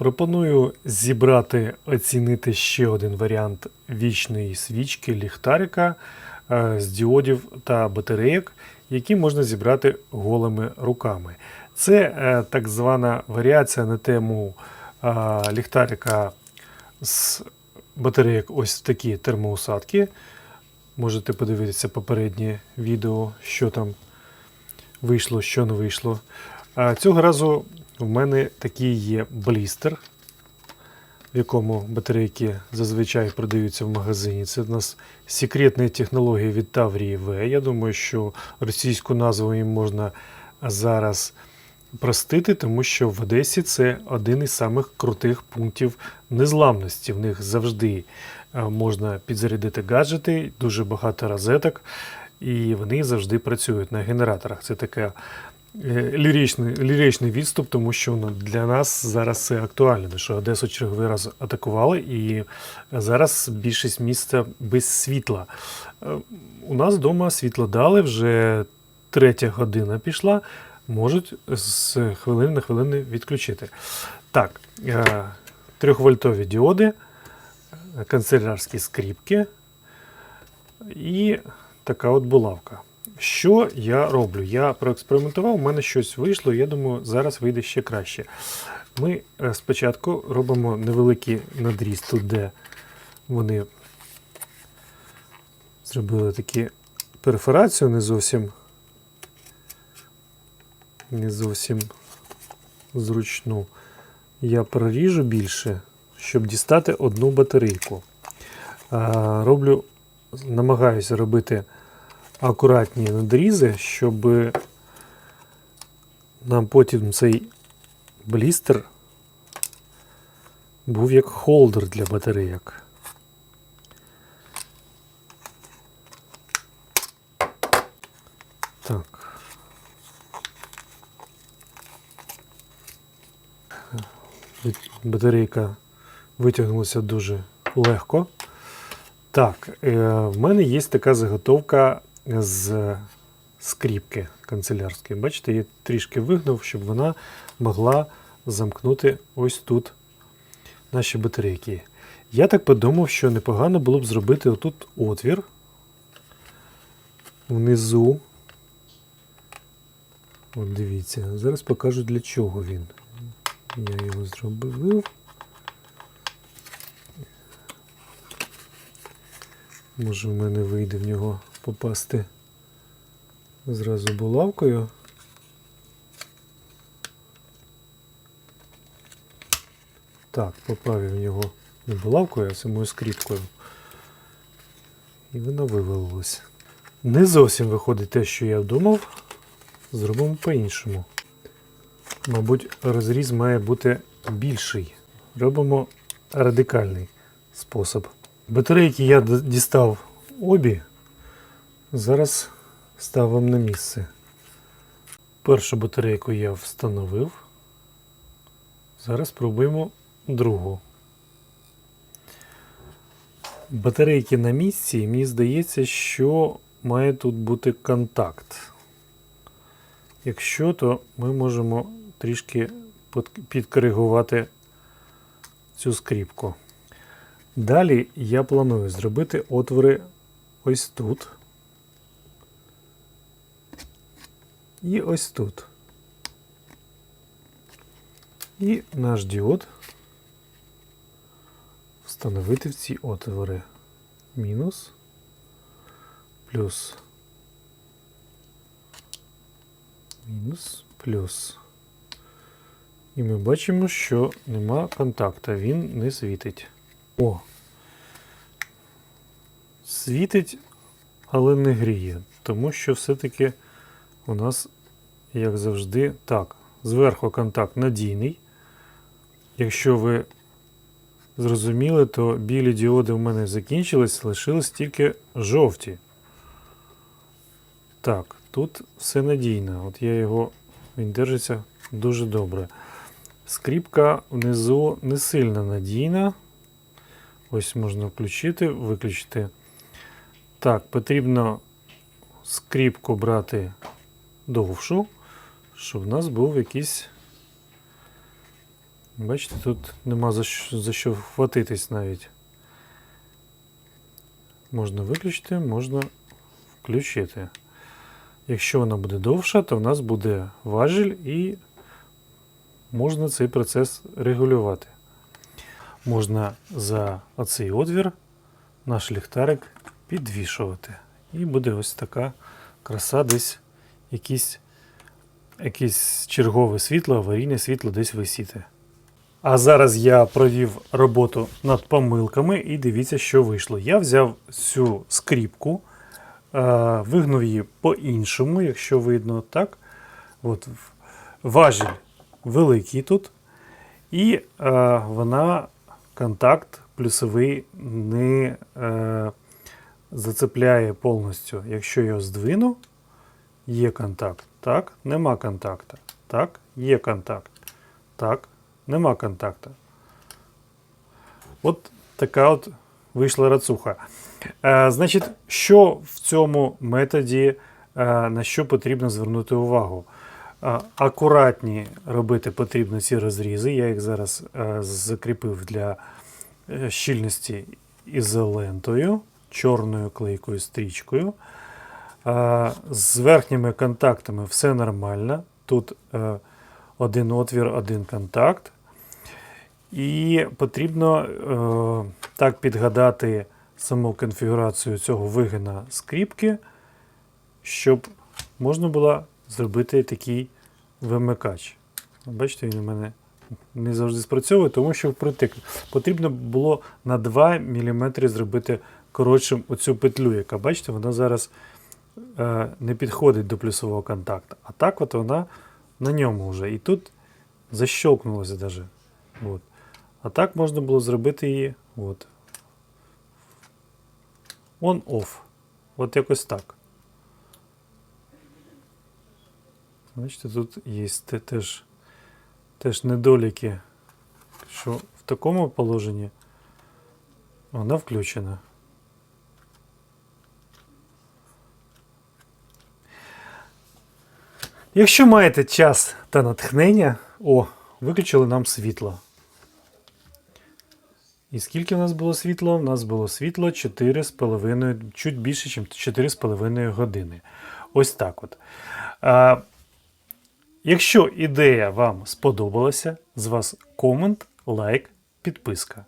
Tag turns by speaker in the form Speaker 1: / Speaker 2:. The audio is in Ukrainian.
Speaker 1: Пропоную зібрати, оцінити ще один варіант вічної свічки ліхтарика е, з діодів та батарейок, які можна зібрати голими руками. Це е, так звана варіація на тему е, ліхтарика з батарейок ось такі термоусадки. Можете подивитися попереднє відео, що там вийшло, що не вийшло. Цього разу в мене такий є блістер, в якому батарейки зазвичай продаються в магазині. Це в нас секретна технологія від Таврії В. Я думаю, що російську назву їм можна зараз простити, тому що в Одесі це один із самих крутих пунктів незламності. В них завжди е, можна підзарядити гаджети, дуже багато розеток, і вони завжди працюють на генераторах. Це така ліричний, ліричний відступ, тому що ну, для нас зараз це актуально, що Одесу черговий раз атакували, і зараз більшість міста без світла. Е, У нас вдома світло дали, вже третя година пішла, можуть з хвилини на хвилину відключити. Так, е, трьохвольтові діоди, е, канцелярські скріпки і така от булавка. Що я роблю? Я проекспериментував, у мене щось вийшло, я думаю, зараз вийде ще краще. Ми е, спочатку робимо невеликий надріз тут, де вони зробили такі перфорацію не зовсім не зовсім зручну. Я проріжу більше, щоб дістати одну батарейку. Роблю, намагаюся робити акуратні надрізи, щоб нам потім цей блістер був як холдер для батарейок. Так. Батарейка витягнулася дуже легко. Так, е, в мене є така заготовка з скріпки канцелярської. Бачите, я трішки вигнув, щоб вона могла замкнути ось тут наші батарейки. Я так подумав, що непогано було б зробити отут отвір внизу. От дивіться, зараз покажу для чого він. Я його зробив. Може в мене вийде в нього попасти зразу булавкою. Так, попав я в нього не булавкою, а самою скріпкою. І вона вивалилась. Не зовсім виходить те, що я думав. Зробимо по-іншому. Мабуть, розріз має бути більший. Робимо радикальний спосіб. Батарейки я дістав обі. Зараз ставимо на місце. Першу батарейку я встановив. Зараз спробуємо другу. Батарейки на місці, мені здається, що має тут бути контакт. Якщо, то ми можемо трішки підкоригувати цю скріпку. Далі я планую зробити отвори ось тут. І ось тут. І наш діод встановити в ці отвори. Мінус, плюс, мінус, плюс. І ми бачимо, що нема контакта, він не світить. О. Світить, але не гріє. Тому що все-таки у нас, як завжди, так, зверху контакт надійний. Якщо ви зрозуміли, то білі діоди в мене закінчились, лишились тільки жовті. Так, тут все надійно. От я його, він держиться дуже добре. Скріпка внизу не сильно надійна. Ось можна включити, виключити. Так, потрібно скріпку брати довшу, щоб в нас був якийсь Бачите, тут нема за що, за що вхватитись навіть. Можна виключити, можна включити. Якщо вона буде довша, то в нас буде важіль і можна цей процес регулювати. Можна за оцей отвір наш ліхтарик підвішувати. І буде ось така краса десь якісь, якесь чергове світло, аварійне світло десь висіти. А зараз я провів роботу над помилками і дивіться, що вийшло. Я взяв цю скріпку, е, вигнув її по-іншому, якщо видно так. От, важіль великий тут. І е, вона контакт плюсовий не е, зацепляє повністю. Якщо його здвину, є контакт. Так, нема контакта. Так, є контакт. Так, нема контакту. От така от вийшла рацуха. Е, значить, що в цьому методі, е, на що потрібно звернути увагу? Е, акуратні робити потрібно ці розрізи. Я їх зараз е, закріпив для е, щільності ізолентою, чорною клейкою стрічкою. З верхніми контактами все нормально. Тут е, один отвір, один контакт. І потрібно е, так підгадати саму конфігурацію цього вигина скріпки, щоб можна було зробити такий вимикач. Бачите, він у мене не завжди спрацьовує, тому що впритик. Потрібно було на 2 мм зробити коротшим оцю петлю, яка, бачите, вона зараз не підходить до плюсового контакту. А так от вона на ньому вже. І тут защелкнулося даже. От. А так можна було зробити її от. On-off. От якось так. Бачите, тут є теж, теж недоліки, що в такому положенні вона включена. Якщо маєте час та натхнення, о, виключили нам світло. І скільки в нас було світло? У нас було світло 4,5, чуть більше, ніж 4,5 години. Ось так от. А, якщо ідея вам сподобалася, з вас комент, лайк, підписка.